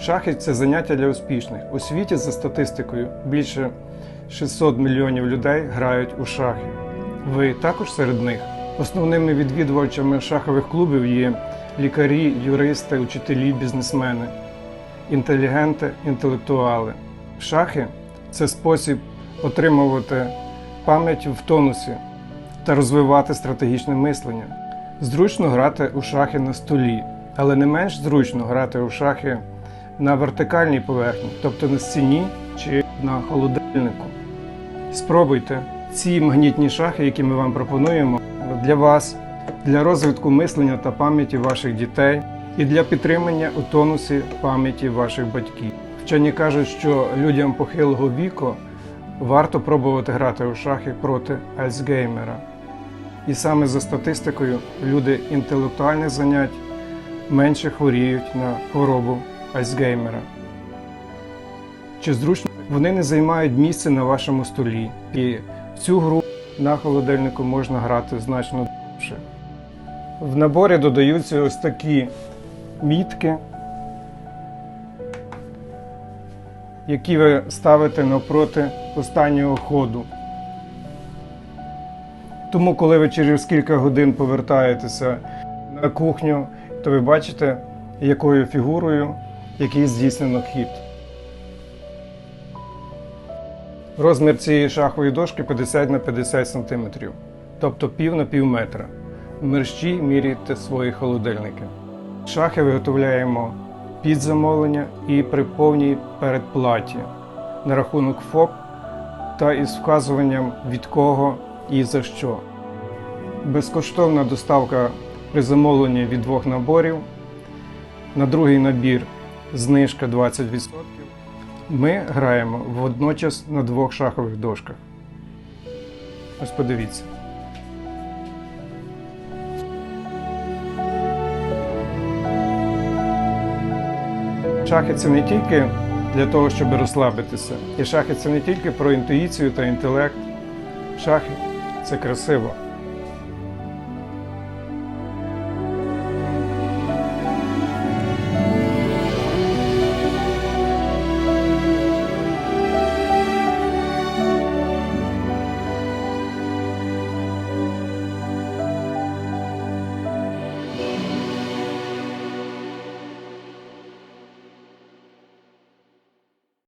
Шахи це заняття для успішних. У світі за статистикою більше 600 мільйонів людей грають у шахи. Ви також серед них. Основними відвідувачами шахових клубів є лікарі, юристи, учителі, бізнесмени, інтелігенти, інтелектуали. Шахи це спосіб отримувати пам'ять в тонусі та розвивати стратегічне мислення. Зручно грати у шахи на столі, але не менш зручно грати у шахи на вертикальній поверхні, тобто на стіні чи на холодильнику. Спробуйте ці магнітні шахи, які ми вам пропонуємо, для вас, для розвитку мислення та пам'яті ваших дітей і для підтримання у тонусі пам'яті ваших батьків. Вчені кажуть, що людям похилого віку варто пробувати грати у шахи проти Альцгеймера. І саме за статистикою люди інтелектуальних занять менше хворіють на хворобу Альцгеймера. Чи зручно вони не займають місце на вашому столі, і цю гру на холодильнику можна грати значно довше. В наборі додаються ось такі мітки, які ви ставите навпроти останнього ходу. Тому, коли ви через кілька годин повертаєтеся на кухню, то ви бачите, якою фігурою який здійснено хід. Розмір цієї шахової дошки 50 на 50 см, тобто пів на пів метра. Мерщі міряйте свої холодильники. Шахи виготовляємо під замовлення і при повній передплаті на рахунок ФОП та із вказуванням від кого і за що. Безкоштовна доставка при замовленні від двох наборів. На другий набір знижка 20%. Ми граємо водночас на двох шахових дошках. Ось подивіться. Шахи це не тільки для того, щоб розслабитися. І шахи це не тільки про інтуїцію та інтелект. Шахи це красиво.